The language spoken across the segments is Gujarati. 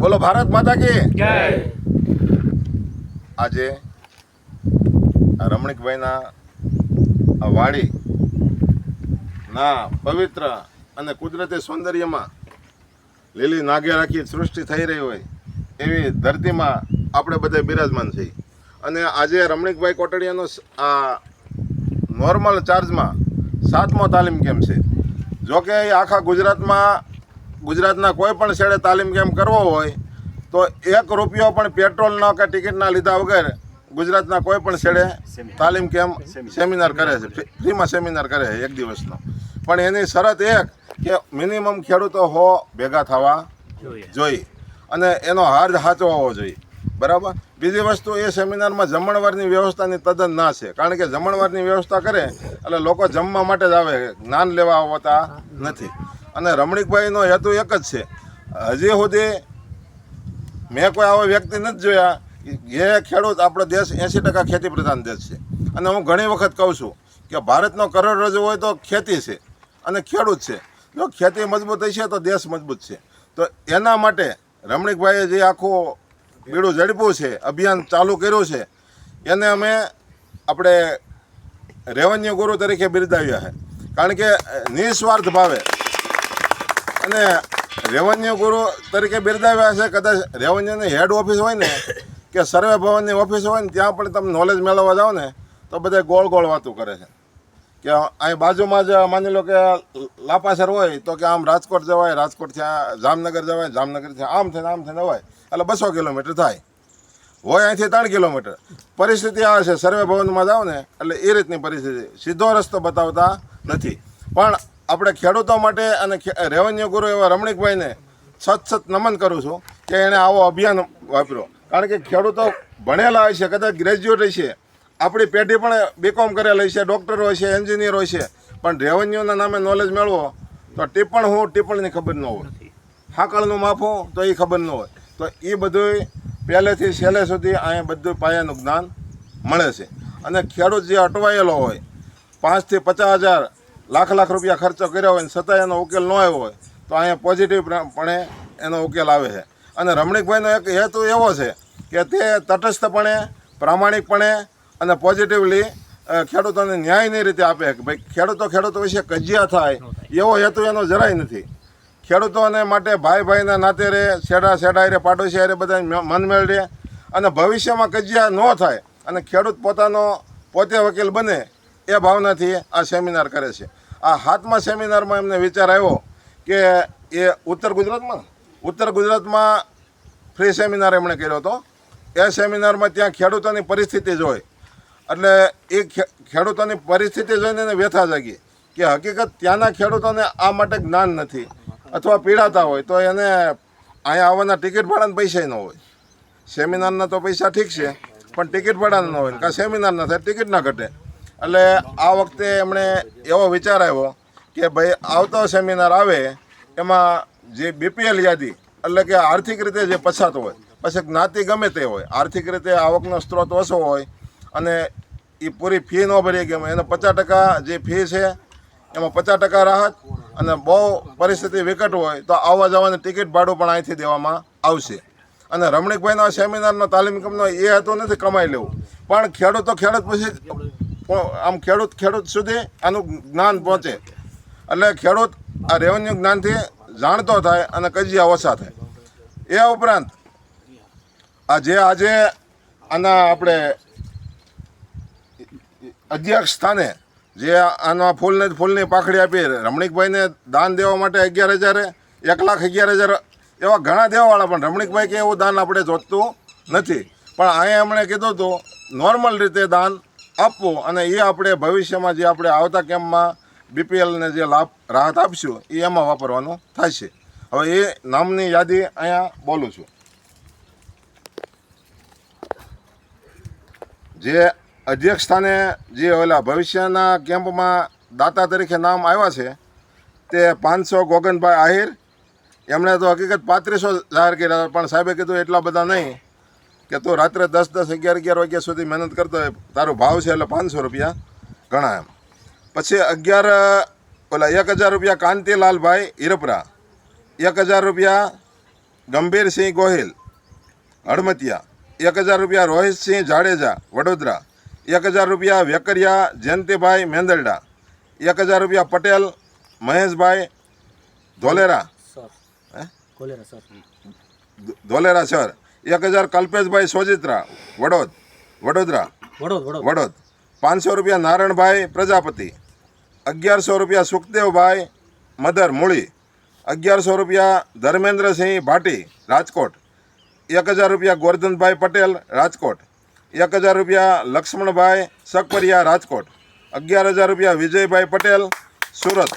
બોલો ભારત માતા કે આજે આ રમણીકભાઈના આ વાડી ના પવિત્ર અને કુદરતી સૌંદર્યમાં લીલી નાગે રાખી સૃષ્ટિ થઈ રહી હોય એવી ધરતીમાં આપણે બધા બિરાજમાન છીએ. અને આજે રમણીકભાઈ કોટડિયાનો આ નોર્મલ ચાર્જમાં સાતમો તાલીમ કેમ્પ છે? જોકે આખા ગુજરાતમાં ગુજરાતના કોઈ પણ શેડે તાલીમ કેમ્પ કરવો હોય તો એક રૂપિયો પણ પેટ્રોલનો કે ટિકિટના લીધા વગર ગુજરાતના કોઈ પણ શેડે તાલીમ કેમ્પ સેમિનાર કરે છે. ફ્રીમાં સેમિનાર કરે છે એક દિવસનો. પણ એની શરત એક કે મિનિમમ ખેડૂતો હો ભેગા થવા જોઈએ. જોઈએ. અને એનો હાર્દ સાચો હોવો જોઈએ. બરાબર? બીજી વસ્તુ એ સેમિનારમાં જમણવારની વ્યવસ્થાની તદ્દન ના છે. કારણ કે જમણવારની વ્યવસ્થા કરે એટલે લોકો જમવા માટે જ આવે. જ્ઞાન લેવા આવતા નથી. અને રમણીકભાઈનો હેતુ એક જ છે. હજી સુધી મેં કોઈ આવો વ્યક્તિ નથી જોયા જે ખેડૂત આપણો દેશ એંસી ટકા ખેતી પ્રધાન દેશ છે. અને હું ઘણી વખત કહું છું કે ભારતનો કરોડરજ્જુ હોય તો ખેતી છે અને ખેડૂત છે. જો ખેતી મજબૂત હશે તો દેશ મજબૂત છે. તો એના માટે રમણીકભાઈએ જે આખું બીડું ઝડપ્યું છે, અભિયાન ચાલુ કર્યું છે, એને અમે આપણે રેવન્યુ ગુરુ તરીકે બિરદાવ્યા છે. કારણ કે નિસ્વાર્થ ભાવે અને રેવન્યુ ગુરુ તરીકે બિરદાવ્યા છે, કદાચ રેવન્યુની હેડ ઓફિસ હોય ને, કે સર્વે ભવનની ઓફિસ હોય ને, ત્યાં પણ તમે નોલેજ મેળવવા જાઓ ને, તો બધા ગોળ ગોળ વાતો કરે છે. કે અહીં બાજુમાં જ માની લો કે લાપાસર હોય, તો કે આમ રાજકોટ જવાય રાજકોટથી જામનગર જવાય જામનગરથી આમ થઈને આમ થઈને હોય, એટલે બસો કિલોમીટર થાય. હોય અહીંથી ત્રણ કિલોમીટર. પરિસ્થિતિ આ છે, સર્વે ભવનમાં જાઓ ને, એટલે એ રીતની પરિસ્થિતિ. સીધો રસ્તો બતાવતા નથી. પણ આપણે ખેડૂતો માટે અને રેવન્યુ ગુરુ એવા રમણીકભાઈને સત સત નમન કરું છું કે એણે આવો અભિયાન વાપર્યો. કારણ કે ખેડૂતો ભણેલા હોય છે, કદાચ ગ્રેજ્યુએટ છે. આપણી પેઢી પણ બીકોમ કરેલી છે ડૉક્ટર હોય છે એન્જિનિયર હોય છે. પણ રેવન્યુના નામે નોલેજ મેળવો તો ટિપ્પણ હું ટિપ્પણની ખબર ન હોય. હાકળનું માફું તો એ ખબર ન હોય. તો એ બધું પહેલેથી છેલ્લે સુધી અહીંયા બધું પાયાનું જ્ઞાન મળે છે. અને ખેડૂત જે અટવાયેલો હોય, પાંચથી પચાસ હજાર લાખ લાખ રૂપિયા ખર્ચો કર્યો હોય છતાં એનો ઉકેલ ન આવ્યો હોય, તો અહીંયા પોઝિટિવ પણે એનો ઉકેલ આવે છે. અને રમણીકભાઈનો એક હેતુ એવો છે કે તે તટસ્થપણે, પ્રામાણિકપણે અને પોઝિટિવલી ખેડૂતોને ન્યાયની રીતે આપે કે ભાઈ, ખેડૂતો ખેડૂતો વિશે કજિયા થાય, એવો હેતુ એનો જરાય નથી. ખેડૂતોને માટે ભાઈ ભાઈના નાતે રહે શેડા શેડા રે પાડોશી રે બધા મન મેળ રહે અને ભવિષ્યમાં કજિયા ન થાય અને ખેડૂત પોતાનો પોતે વકીલ બને, એ ભાવનાથી આ સેમિનાર કરે છે. આ હાથમાં સેમિનારમાં એમને વિચાર આવ્યો કે એ ઉત્તર ગુજરાતમાં? ઉત્તર ગુજરાતમાં ફ્રી સેમિનાર એમણે કર્યો હતો. એ સેમિનારમાં ત્યાં ખેડૂતોની પરિસ્થિતિ જોઈ. એટલે એ ખેડૂતોની પરિસ્થિતિ જોઈને એને વ્યથા જાગી કે હકીકત ત્યાંના ખેડૂતોને આ માટે જ્ઞાન નથી અથવા પીડાતા હોય તો એને અહીંયા આવવાના ટિકિટ ભાડાના પૈસા ન હોય. સેમિનારના તો પૈસા ઠીક છે, પણ ટિકિટ ભાડાના ન હોય. કાં સેમિનાર ન થાય, ટિકિટ ના ઘટે. એટલે આ વખતે એમણે એવો વિચાર આવ્યો કે ભાઈ આવતો સેમિનાર આવે, એમાં જે બીપીએલ યાદી, એટલે કે આર્થિક રીતે જે પછાત હોય, પછી જ્ઞાતિ ગમે તે હોય, આર્થિક રીતે આવકનો સ્ત્રોત ઓછો હોય, અને એ પૂરી ફી ન ભરી ગયો એને પચાસ ટકા જે ફી છે, એમાં પચાસ ટકા રાહત, અને બહુ પરિસ્થિતિ વિકટ હોય, તો આવવા જવાની ટિકિટ ભાડું પણ અહીંથી દેવામાં આવશે. અને રમણીકભાઈના સેમિનારનો તાલીમ કમનો એ હતો નથી કમાઈ લેવું. પણ ખેડૂતો ખેડૂત પછી આમ ખેડૂત ખેડૂત સુધી આનું જ્ઞાન પહોંચે. એટલે ખેડૂત આ રેવન્યુ જ્ઞાનથી જાણતો થાય અને કજિયા ઓછા થાય. એ ઉપરાંત, આ જે આજે આના આપણે અધ્યક્ષ સ્થાને જે આના ફૂલને ફૂલની પાખડી આપી, રમણીકભાઈને દાન દેવા માટે અગિયાર હજારે, એક લાખ અગિયાર હજાર, એવા ઘણા દેવાવાળા પણ રમણીકભાઈ કે એવું દાન આપણે જોતું નથી. પણ અહીંયા એમણે કીધું હતું નોર્મલ રીતે દાન આપવું અને એ આપણે ભવિષ્યમાં જે આપણે આવતા કેમ્પમાં બીપીએલને જે લાભ, રાહત આપશું, એ એમાં વાપરવાનું થશે હવે એ નામની યાદી અહીંયા બોલું છું. જે અધ્યક્ષ સ્થાને જે ઓલા ભવિષ્યના કેમ્પમાં દાતા તરીકે નામ આવ્યા છે, તે પાંચસો ગોગનભાઈ આહિર. એમણે તો હકીકત પાંત્રીસો જાહેર કર્યા, પણ સાહેબે કીધું એટલા બધા નહીં. કે તું રાત્રે દસ દસ અગિયાર અગિયાર વાગ્યા સુધી મહેનત કરતો હોય તારો ભાવ છે એટલે પાંચસો રૂપિયા ગણા એમ. પછી અગિયાર ઓલા એક હજાર રૂપિયા કાંતિલાલભાઈ હિરપરા એક હજાર રૂપિયા ગંભીરસિંહ ગોહિલ હડમતિયા એક હજાર રૂપિયા રોહિતસિંહ જાડેજા વડોદરા એક હજાર રૂપિયા વેકરિયા જયંતિભાઈ મેંદરડા એક હજાર રૂપિયા પટેલ મહેશભાઈ ધોલેરા સર. ધોલેરા સર. એક હજાર કલ્પેશભાઈ સોજિત્રા વડોદ. વડોદરા. વડોદ પાંચસો રૂપિયા નારણભાઈ પ્રજાપતિ. અગિયારસો રૂપિયા સુખદેવભાઈ મધર મૂળી. અગિયારસો રૂપિયા ધર્મેન્દ્રસિંહ ભાટી રાજકોટ. એક હજાર રૂપિયા ગોરધનભાઈ પટેલ રાજકોટ. એક હજાર રૂપિયા લક્ષ્મણભાઈ સકપરિયા રાજકોટ. અગિયાર હજાર રૂપિયા વિજયભાઈ પટેલ સુરત.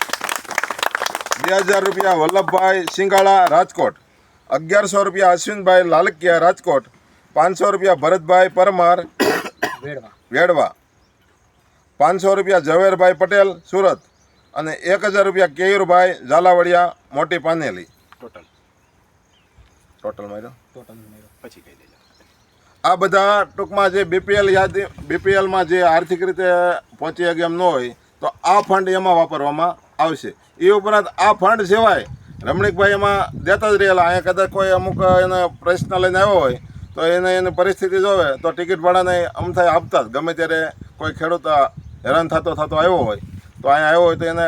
બે હજાર રૂપિયા વલ્લભભાઈ સિંગાળા રાજકોટ. અગિયારસો રૂપિયા અશ્વિનભાઈ લાલકિયા રાજકોટ પાંચસો રૂપિયા ભરતભાઈ પરમાર વેડવા વેડવા પાંચસો રૂપિયા ઝવેરભાઈ પટેલ સુરત અને એક હજાર રૂપિયા કેયુરભાઈ ઝાલાવડિયા મોટી પાનેલી. ટોટલ ટોટલ માર્યો? ટોટલ પછી કહી દેજો. આ બધા ટૂંકમાં જે બીપીએલ યાદી બીપીએલમાં જે આર્થિક રીતે પહોંચી શકે એમ ન હોય તો આ ફંડ એમાં વાપરવામાં આવશે. એ ઉપરાંત આ ફંડ સિવાય રમણીકભાઈ એમાં દેતા જ રહેલા. અહીંયા કદાચ કોઈ અમુક એને પ્રશ્ન લઈને આવ્યો હોય, તો એને એની પરિસ્થિતિ જોવે, તો ટિકિટ ભાડાને અમથાય આપતા જ. ગમે ત્યારે કોઈ ખેડૂત હેરાન થતો થતો આવ્યો હોય, તો અહીંયા આવ્યો હોય તો એને